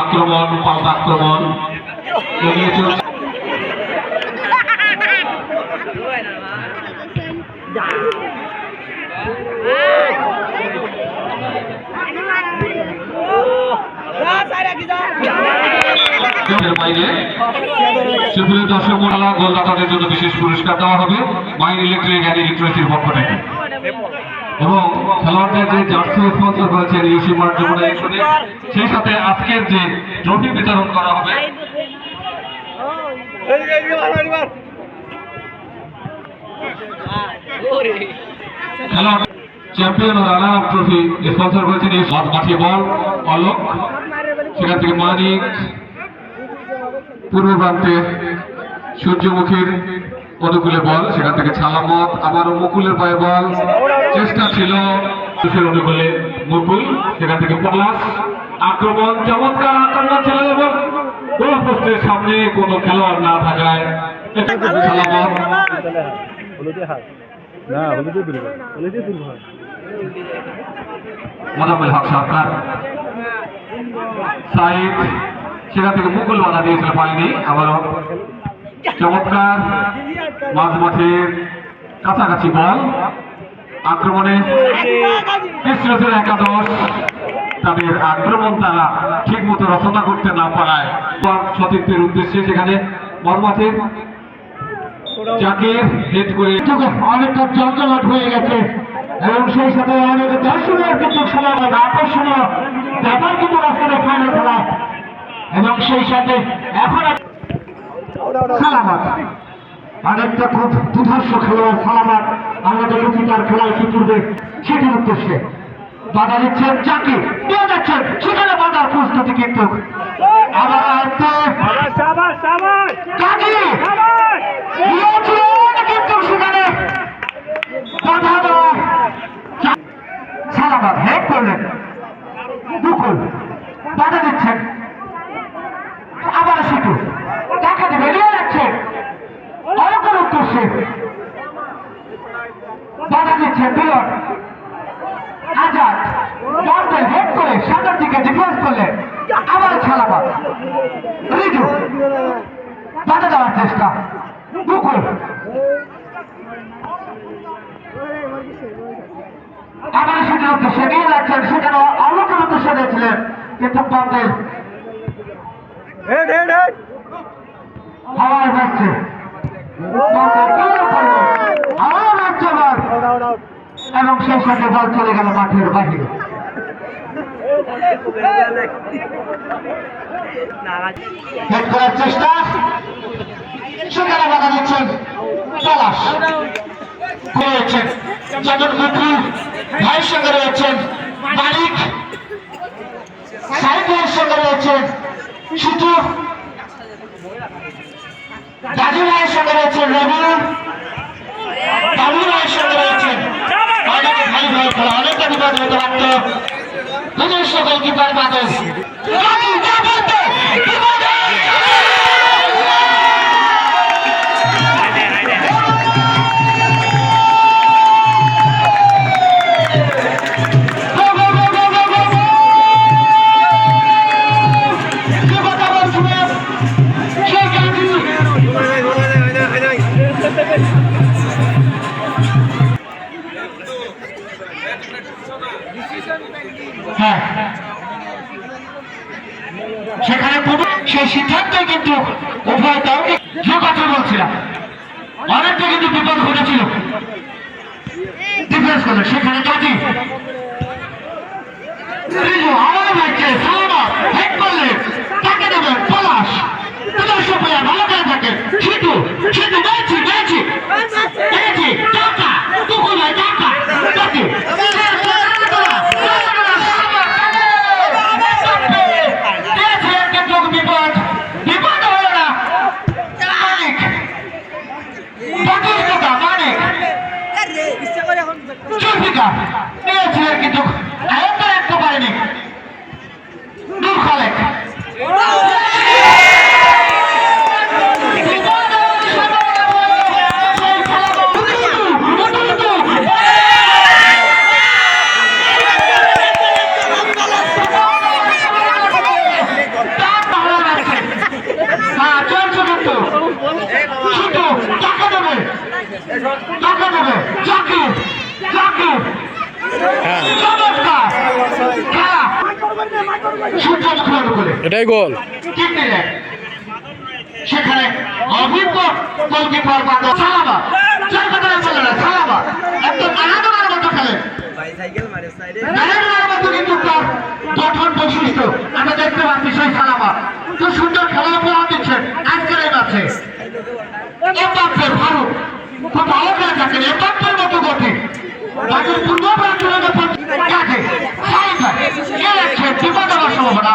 আক্রমণ পাল্টা আক্রমণ। দর্শক গোলদাতাদের জন্য বিশেষ পুরস্কার দেওয়া হবে। মাইন ইলেকট্রিক অ্যান্ড ইলেকট্রিসিটির পক্ষ থেকে। এবং খেলোয়াড়দের যে জার্সি স্পন্সর করেছেন ইউসি মার্ট যমুনা সেই সাথে আজকের যে ট্রফি বিতরণ করা হবে। খেলোয়াড় চ্যাম্পিয়ন ও ট্রফি স্পন্সর এই বল সেখান থেকে মানিক প্রান্তে সূর্যমুখীর অনুকূলে বল সেখান থেকে ছালামত আবারও মুকুলের পায়ে বল। চেষ্টা ছিল অনুকূলে মুকুল সেখান থেকে পলাশ। আক্রমণ চমৎকার আক্রমণ ছিল এবং গোল পোস্টের সামনে কোনো খেলোয়াড় না থাকায় ছালামত মোজাম্মেল হক সরকার। সেখান থেকে মুকুল বাধা দিয়েছিল পায়নি আবারও চমৎকার মাঝ মাঠের কাছাকাছি বল। আক্রমণে কৃষ্ণের একাদশ। তাদের আক্রমণ তারা ঠিক মতো রচনা করতে না পারায় সতীর্থের উদ্দেশ্যে সেখানে মর্মাতের যাকে হেড করে অনেকটা জমজমাট হয়ে গেছে। এবং সেই সাথে অনেক দর্শনের কিন্তু সমাগম আকর্ষণীয় ব্যাপার কিন্তু রাস্তাতে ফাইনাল খেলা। এবং সেই সাথে এখন সালামাত। অনেকটা খুব দুধর্ষ খেলোয়াড়, সালামাত। দেখেছি তার খেলায় কি করবে সেটির উদ্দেশ্যে। বাধা দিচ্ছেন যাকে নিয়ে যাচ্ছেন। সেখানে বাধার প্রস্তুতি কিন্তু হেড করলেন। দুকুল বাধা দিচ্ছেন। আবার সেটু টাকা দেবে নিয়ে যাচ্ছেন অনেকের উদ্দেশ্যে বাধা দিচ্ছেন বিলন আজাদ বলতে হেড করে সামনের দিকে ডিফেন্স করলেন আবার ছালাবাদ রিজু বাধা দেওয়ার চেষ্টা দুকুল আবার সেটার উদ্দেশ্যে নিয়ে যাচ্ছেন সেখানে কিন্তু এবং সেই সাথে চলে গেল মাঠের বাহিরে হেড করার চেষ্টা। সেখানে বাধা দিচ্ছেন পলাশ। রয়েছেন যেমন মুকুল ভাইয়ের সঙ্গে রয়েছেন মালিক ভাইয়ের সঙ্গে রয়েছেন শুধু দাদু ভাইয়ের সঙ্গে রয়েছেন রবি বাবু ভাইয়ের সঙ্গে রয়েছেন অনেক ভাই হতে পারত। নিজস্ব গোলকিপার বাদল সেখানে পুরো- সেই সিদ্ধান্তই কিন্তু উভয় দলকে যে কথা বলছিলাম, অনেকটা কিন্তু বিপদ ঘটেছিল। করল সেখানে তাকে দেবেন পলাশ। ভালো থাকে। টাকা টাকা টাকি বিপদ বিপদ হলো না মানিক বাকিস্তা মানিক জুলফিকার নিয়েছিলেন কিন্তু আয়ত্ত রাখতে পারেনি খালেক কাকে দেবে জাকির জাকির হ্যাঁ চমৎকার খেলা সূর্যমুখী অনুকূলে এটাই গোল। সেখানে অভিজ্ঞ গোলকিপার বাদল না একদম মতো খেলেন ম্যারাডোনার মতো কিন্তু তার গঠন বৈশিষ্ট্য। আমরা দেখতে পাচ্ছি সেই সালামা তো সুন্দর খেলা উপহার দিচ্ছেন আজকের এই ম্যাচে। এমবাপ্পে ফারুক খুব ভালো খেলা থাকেন এমবাপ্পের মতো গতি। তাকে পূর্ব প্রার্থনার উপর কাজে সাইডার এ বিপদ হওয়ার সম্ভাবনা।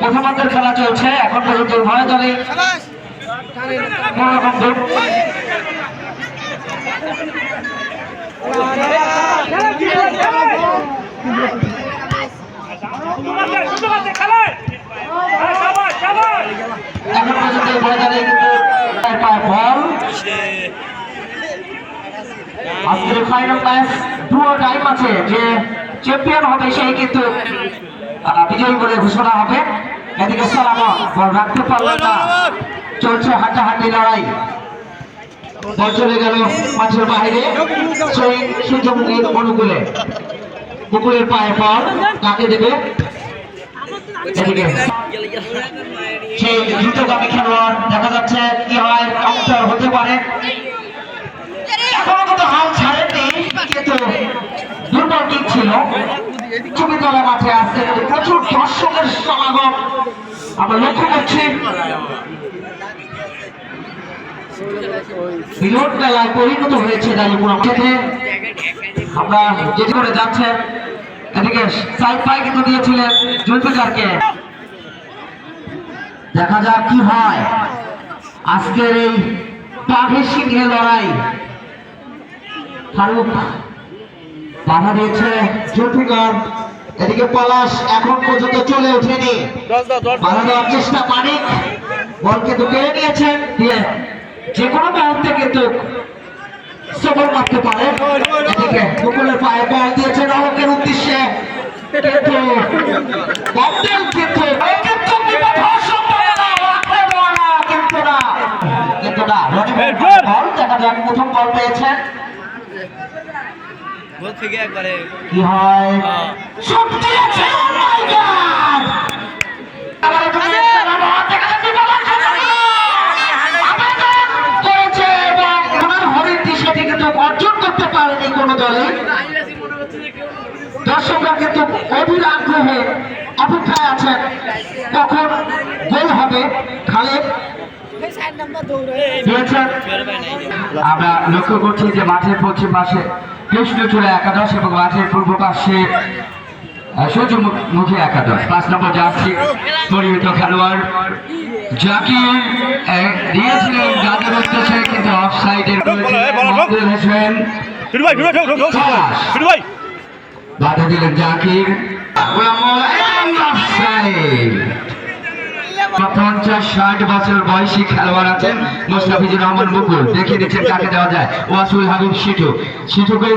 প্রথমার্ধের খেলা চলছে এখন পর্যন্ত উভয় দলে এখন পর্যন্ত উভয় দলে কিন্তু বল আজকের ফাইনাল ম্যাচ দুটো টাইম আছে যে চ্যাম্পিয়ন হবে সেই কিন্তু বিজয়ী বলে ঘোষণা হবে। এদিকে সালামা রাখতে পারলেন না। চলছে হাড্ডাহাড্ডি লড়াই। পায়ে দেবে? সেই খেলোয়াড়, দেখা যাচ্ছে কি হয় কাউন্টার হতে পারে। কিন্তু ছিল। মাঠে প্রচুর দর্শকের সমাগম। আমরা লক্ষ্য করছি পরিণত হয়েছে আমরা যেটি করে যাচ্ছে। এদিকে কিন্তু দিয়েছিলেন জুলফিকারকে দেখা যাক কি হয়। আজকের এই বাঘের সিংহে লড়াই, ফারুক বাধা দিয়েছে জুলফিকার। এদিকে পলাশ এখন পর্যন্ত চলে ওঠেনি। বাধা দেওয়ার চেষ্টা মানিক। বল কিন্তু কেড়ে নিয়েছেন দিয়ে যে কোনো মুহূর্তে কিন্তু সবল মারতে পারে। এদিকে মুকুলের পায়ে বল দিয়েছেন রহকের উদ্দেশ্যে। কিন্তু কিন্তু কিন্তু না। কিন্তু না প্রথম বল পেয়েছেন গোল থেকে একবারে কি হয়? অর্জন করতে পারেনি কোনো দলে। দর্শকরা কিন্তু অধীর আগ্রহে অপেক্ষায় আছেন। কখন গোল হবে খালেদ? আমরা লক্ষ্য করছি যে মাঠের পশ্চিম পাশে কৃষ্ণচূড়া একাদশ এবং মাঠের পূর্ব পাশে সূর্যমুখী একাদশ। পাঁচ নম্বর যাচ্ছি পরিহিত খেলোয়াড় জাকির দিয়েছিলেন উদ্দেশ্যে কিন্তু অফ সাইডের হোসেন বাধা দিলেন জাকির। পঞ্চাশ ষাট বছর বয়সী খেলোয়াড় আছেন মোস্তাফিজুর রহমান মুকুল দেখিয়ে দিচ্ছেন কাকে দেওয়া যায়। ওয়াসুল হাবিব সিটু। সিটুকে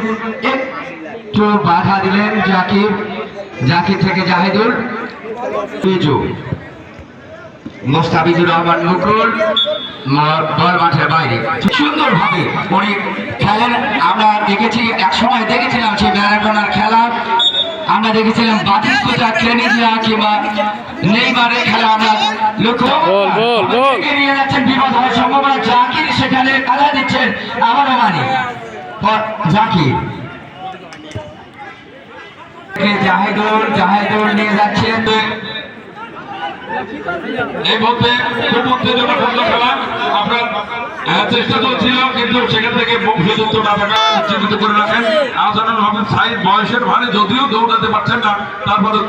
একটু বাধা দিলেন জাকির জাকির থেকে জাহিদুল পিজু মোস্তাফিজুর রহমান মুকুল মাঠের বাইরে। সুন্দর ভাবে উনি খেলেন। আমরা দেখেছি এক সময় দেখেছিলাম সেই ম্যারাডোনার খেলা। আমরা দেখেছিলাম বাতিলটা ট্রেনে দিয়া কিংবা নেইমারের খেলা আমরা লক্ষ্য বল, বল, বল। নিয়ে যাচ্ছেন বিপদ হওয়ার সম্ভাবনা। জাকির সেখানে খেলা দিচ্ছেন আবারও মানে। জাকির। জাহেদুল জাহেদুল নিয়ে যাচ্ছেন। এই মধ্যে, খুব উত্তেজনাপূর্ণ খেলা আপনার চেষ্টা চলছিল কিন্তু সেখান থেকে বংশযুক্ত না থাকা উজ্জীবিত করে রাখেন। আহসানুল হকের সাইড বয়সের ভারে যদিও দৌড়াতে পারছেন না, তারপরে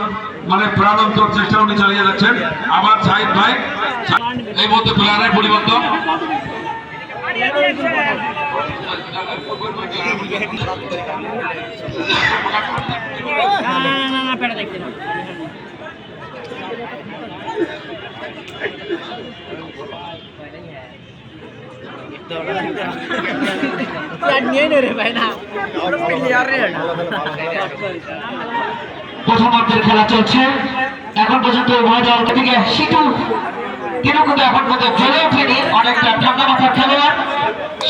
মানে প্রাণান্তর চেষ্টা উনি চালিয়ে যাচ্ছেন। আবার সাইড ভাই, এই মধ্যে প্লেয়ারের পরিবর্তন না না না না পেড়ে দেখতে না ওঠেনি। অনেকটা ঠান্ডা মাথার খেলোয়াড়।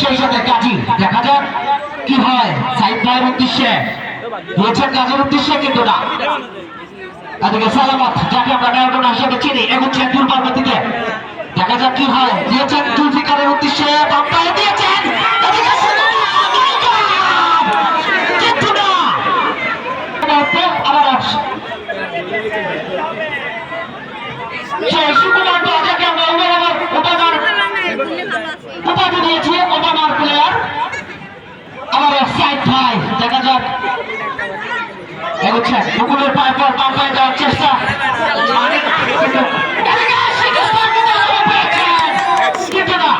সেই সাথে কাজী, দেখা যাক কি হয়। সাইড ভাইয়ের উদ্দেশ্যে। বলছেন কাজের উদ্দেশ্যে কিন্তু না। এদিকে সালামত, যাকে আমরা ম্যারাডোনা হিসেবে চিনি এগোচ্ছেন দুর্বার দিকে। দেখা যাক কি হয়। দিয়েছেন জুলফিকারের উদ্দেশ্যে বাম্পায় দিয়েছেন। দেখা যাক। এগোচ্ছেন মুকুলের পায়ে পর যাওয়ার চেষ্টা মানিক কিন্তু এদিকে শিখে স্টার্টে দাঁড়িয়ে পেয়েছেন। কিন্তু না, মিলন। তখনের সঙ্গে কিন্তু বলটা কেড়ে নিয়েছেন। এগোচ্ছেন যে কাকে দেবেন।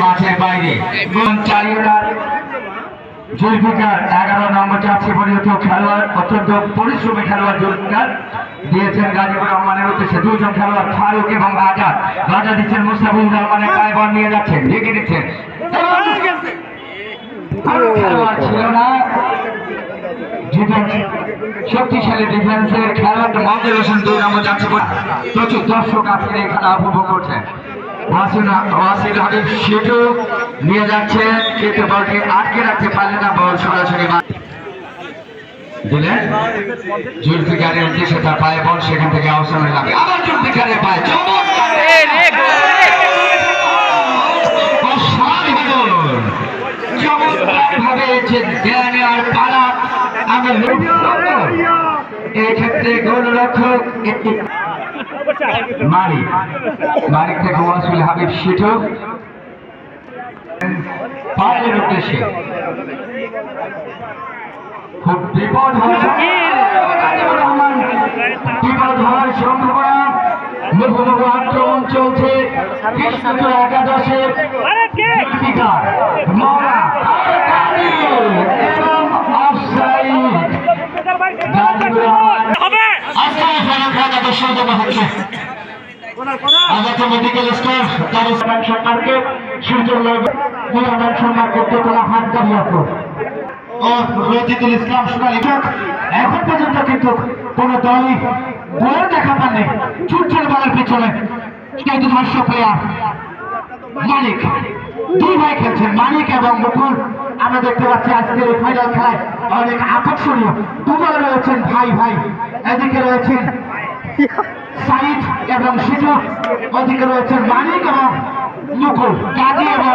মাঠের বাইরে জুলফিকার এগারো নম্বর চারশে পরিণত খেলোয়াড় অত্যন্ত পরিশ্রমী খেলোয়াড় জুলফিকার দিয়েছেন গাজীপুর রহমানের উদ্দেশ্যে দুজন খেলোয়াড় ফারুক এবং রাজা রাজা দিচ্ছেন মুস্তাফিজ রহমানের গায়ে নিয়ে যাচ্ছেন ঢেকে দিচ্ছেন ছিল না শক্তিশালী ডিফেন্সের মহাদেব হোসেন দুই নম্বর যাচ্ছে প্রচুর উপভোগ সেটু নিয়ে যাচ্ছে কিন্তু বলকে আটকে রাখতে পারলে না বল সরাসরি দিলেন জুলফিকারের উদ্দেশ্যে তার পায়ে বল সেখান থেকে অবসর লাগে পায়ে চমৎকার! চমৎকারভাবে যে দেয়া নেওয়ার পালা আমি এই ক্ষেত্রে গোলরক্ষক একটি মালিক মালিক থেকে ওয়াসুল হাবিব শিটু পায়ের উদ্দেশ্যে। খুব বিপদ হওয়ার বিপদ হওয়ার সম্ভাবনা। মুখোমুখি আক্রমণ চলছে। কৃষ্ণচূড়া একাদশে মৌলা, এবং offside Azad medical store Darussalam সরকারকে সূর্য সম্মান করতে তোলা হাত দাঁড়িয়ে ও রজিদুল ইসলাম সোনালী চোখ এখন পর্যন্ত কিন্তু কোনো দলই গোল দেখা পাননি। ছুটছেন বলের পিছনে কিন্তু ধর্ষ প্লেয়ার মালিক দুই ভাই খেলছেন মালিক এবং মুকুল। আমরা দেখতে পাচ্ছি আজকের এই ফাইনাল খেলায় অনেক আকর্ষণীয়। দুদল রয়েছেন ভাই ভাই। এদিকে রয়েছেন সাইদ এবং শিশু ওদিকে রয়েছেন মালিক এবং মুকুল। কাজী এবং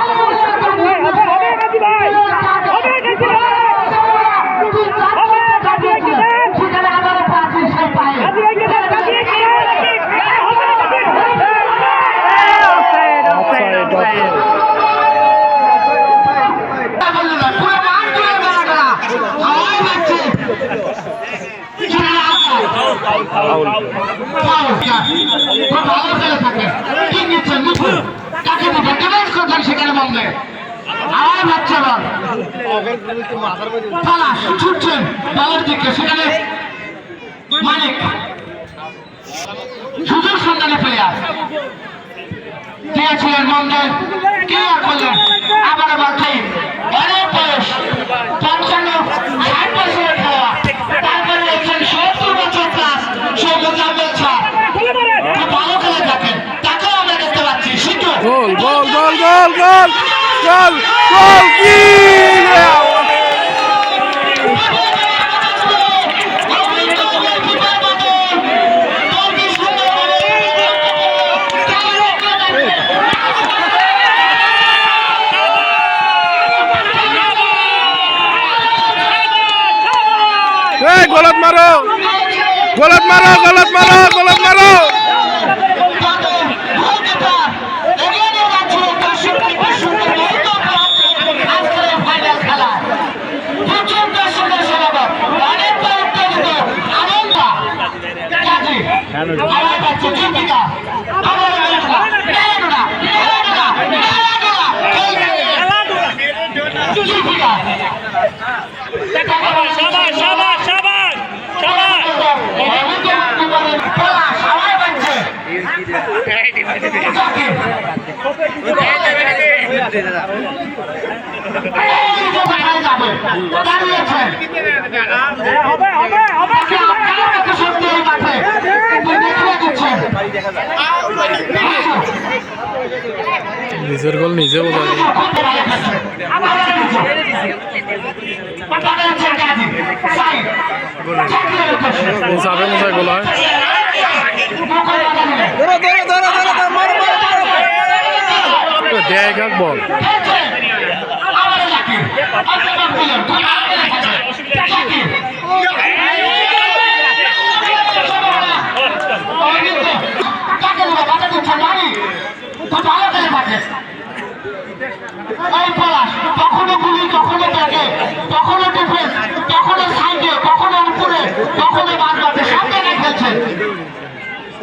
করছেন আর ছুটছেন দিকে, সেখানে মালিক। সুযোগ সন্ধানে প্লেয়ার দিয়েছিলেন মন্দির করলেন আবার বলছি অনেক বয়স। গোল গোল গোল গোল গোল কি গলত মারো গলত মারো গলত মারো গলত মারো নিজের গোল নিজে বোঝা মোসাফে মোসাই গোল হয় দেয় কাক বল। কখনো গুলি কখনো ব্যাগে কখনো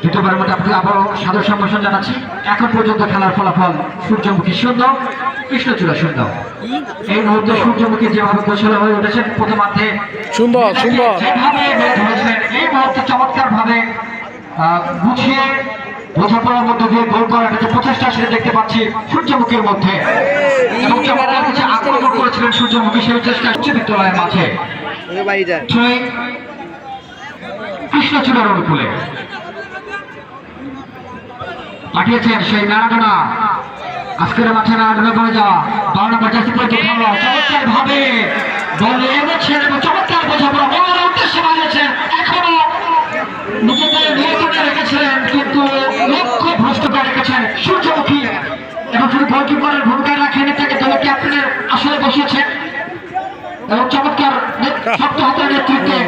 দ্বিতীয়বারের মধ্যে আপনাকে আবারও সাদর সম্ভাষণ জানাচ্ছি। এখন পর্যন্ত খেলার ফলাফল সূর্যমুখী শূন্য কৃষ্ণচূড়া শূন্য। এই মুহূর্তে সূর্যমুখী যেভাবে গোসলা হয়ে উঠেছেন প্রথমার্ধে সুন্দর সুন্দর। যেভাবে এই মুহূর্তে চমৎকার ভাবে গুছিয়ে বোঝাপড়ার মধ্যে দিয়ে গোল করার একটা প্রচেষ্টা সেটা দেখতে পাচ্ছি সূর্যমুখীর মধ্যে। এবং চমৎকার কিছু আক্রমণ করেছিলেন সূর্যমুখী সেই চেষ্টা উচ্চ বিদ্যালয়ের মাঠে। কৃষ্ণচূড়ার অনুকূলে। পাঠিয়েছেন সেই ম্যারাডোনা আজকের মাঠে ম্যারাডোনা করে যাওয়া বারো নম্বর জার্সি পরে চমৎকার ভাবে বল এনেছেন এবং চমৎকার বোঝাপড়া বলার উদ্দেশ্যে বানিয়েছেন। এখনও নিজেদের নিয়ন্ত্রণে রেখেছিলেন, কিন্তু লক্ষ্য ভ্রষ্ট করে রেখেছেন সূর্যমুখী। এবং শুধু গোলকিপারের ভূমিকায় রাখেন, তাকে দলের ক্যাপ্টেনের আসলে বসিয়েছেন এবং চমৎকার শক্ত হাতের নেতৃত্বে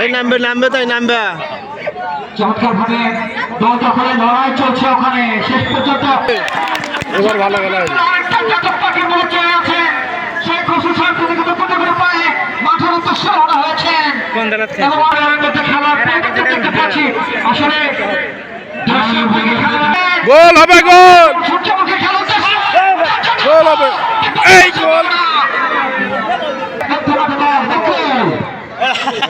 এই নামবে নামবে তাই নামবে চমৎকার ভাবে দল দখলে লড়াই চলছে ওখানে শেষ পর্যন্ত এবার ভালো খেলা হয়েছে পাখির মনে চলে আছে শেখ হোসেন সাহেব থেকে দুপুরে করে পায়ে মাঠের উদ্দেশ্যে রওনা হয়েছেন এবং আমাদের মধ্যে খেলার পরিবর্তন দেখতে পাচ্ছি আসলে দর্শকদের খেলা- গোল হবে গোল সূর্যমুখী খেলা উদ্দেশ্যে গোল হবে এই গোল Yeah.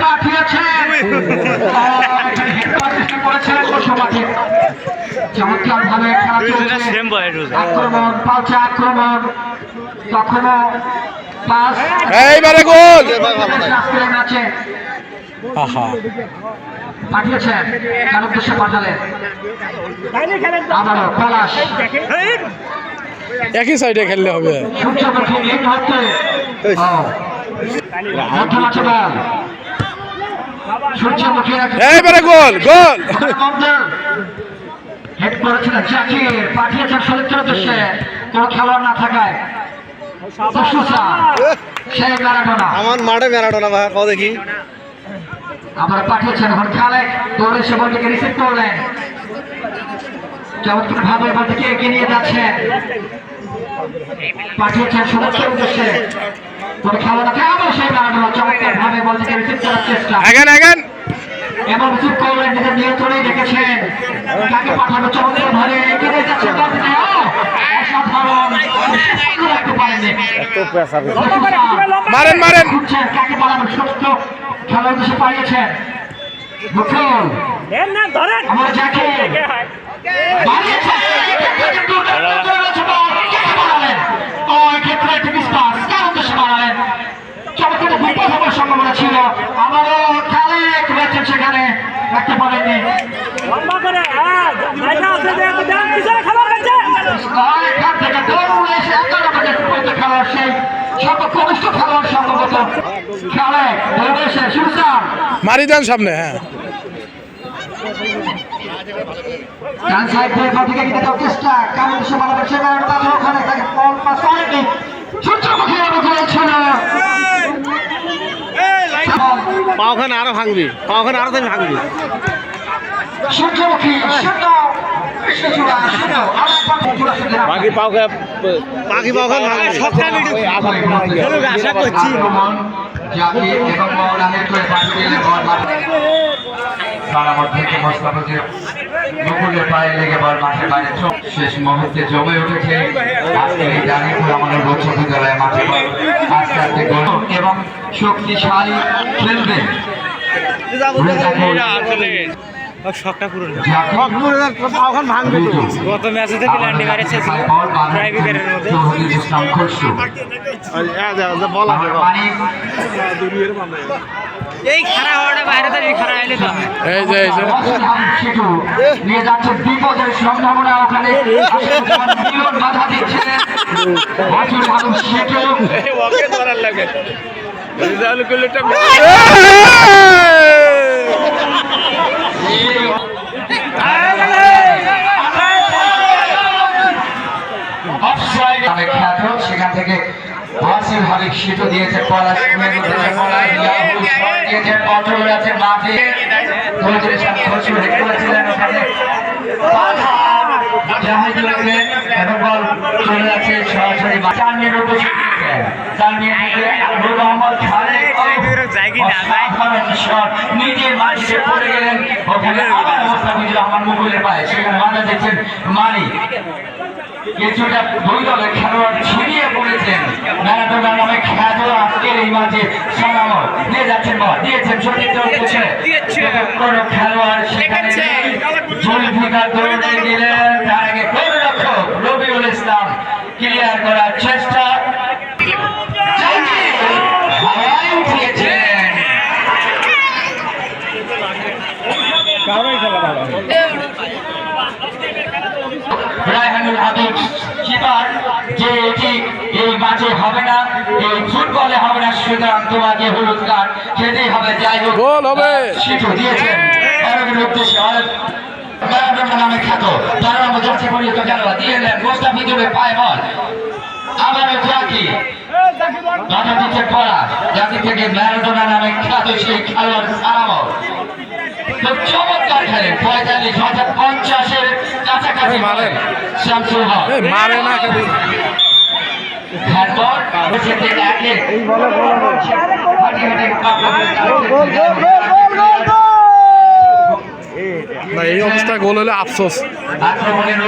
পাঠিয়েছেন চমৎকার ভাবে আক্রমণ পাল্টে আক্রমণ। পাস। এইবারে গোল! ম্যাচে পাঠিয়েছেন তার উদ্দেশ্যে পাঠালেন আবারও পলাশ। একই সাইডে খেললে হবে। সূর্যমুখী এই মুহূর্তে মধ্যমাঠে বল সূর্যমুখী এক এইবারে গোল গোল। হেড করেছিলেন জাকির পাঠিয়েছেন সলিত্রের উদ্দেশ্যে কোন খেলোয়াড় না থাকায়। প্রশংসা সেই ম্যারাডোনা। আমার মাঠে ম্যারাডোনা ভাই কও দেখি। আবার পাঠিয়েছেন এখন খালেক। দৌড়ে সে বলটিকে রিসিভ করলেন চমৎকার ভাবে বলটিকে এগিয়ে নিয়ে যাচ্ছেন পাঠিয়েছেন সমস্ত উদ্দেশ্যে তবে খেলাটাকে আবার সেই ম্যারাডোনা চমৎকার ভাবে বলটিকে রিসিভ করার চেষ্টা আগান আগান এবং রিসিভ করলেন নিজের নিয়ন্ত্রণেই রেখেছেন কাকে পাঠানো চমৎকার ভাবে এগিয়ে পারেননি মারেন মারেন সম্ভাবনা ছিল আমারও খেলে সেখানে। রাখতে পারেননি এখান থেকে দৌড়ে এসে এগারো বাজে পর্যন্ত খেলার সেই সর্বকনিষ্ঠ খেলোয়াড় সম্ভবত খেলে দৌড়ে এসে সুসান মারি দেন সামনে হ্যাঁ। ডান সাইড থেকে চেষ্টা কারণ সে মারা সে ওখানে তাকে বল পাস করেনি। পাওখানে আরও ভাঙবি পাওখানে আরও তুমি ভাঙবি। বাকি পাওখা পাখি পাওখানে ভাঙবি। আশা করছি। জাকি এবং থেকে মোস্তাফিজের মুকুলের পায়ে লেগে বল বাইরে শেষ মুহূর্তে জমে উঠেছে আজকে এই জানিপুর আমাদের উচ্চ বিদ্যালয়ে মাঠে আস্তে আস্তে গোল। এবং শক্তিশালী ভাঙবে গত ম্যাচে থেকে ল্যান্ডি মেরেছে ড্রাইভিংয়ের মধ্যে বল এই হওয়াটা বাইরে থেকে খারাপ এলে তো। এই যে এই যে। নিয়ে যাচ্ছে বিপদের সম্ভাবনা ওখানে। মিলন বাধা দিচ্ছে। বছর মানুষ সেতু ওকে ধরার লাগে। রেজাল্ট করলে সেখান থেকে ওয়াসিল হাবিব সেতু দিয়েছে শট দিয়েছে কন্ট্রোল আছে মাঠে করেছিলেন সরাসরি নূর মোহাম্মদ খালেক অসাধারণ শট নিজের মাটিতে পড়ে গেলেন। ওখানে আবার মোস্তাফিজুর রহমান মুকুলের পায়ে। সেখানে বাধা দিচ্ছেন মানি কিছুটা দুই দলের খেলোয়াড় ছিনিয়ে পড়েছেন। ম্যারাডোনা নামে খ্যাত আজকের এই মাঠে সালামত দিয়ে যাচ্ছেন বল দিয়েছেন সতীর্থ উদ্দেশ্যে কোন খেলোয়াড় সেখানে জুলফিকার দৌড়ে দিলেন তার আগে গোলরক্ষক রবিউল ইসলাম ক্লিয়ার করার চেষ্টা জাকির হাওয়ায় উঠিয়েছেন যে এটি এই মাঠে হবে না এই ফুটবলে হবে না সুতরাং তোমাকে হলুদ কার্ড খেতেই হবে। যাই হোক। সিটু দিয়েছেন। উদ্দেশ্যে অনেক নামে খ্যাত। তার যাচ্ছে পরিচিত খেলোয়াড়। দিয়ে এলেন মোস্তাফিজুরের পায়ে বল। আবারও জাকি বাধা দিচ্ছে পড়া। জাতি থেকে ম্যারাডোনা নামে খ্যাত সেই খেলোয়াড় সারামত খুব চমৎকার খেলেন পঁয়তাল্লিশ অর্থাৎ পঞ্চাশের কাছাকাছি মারেন। শামসুল হক। এই মারে না না অবস্থা গোল হলে আফসোস। আক্রমণের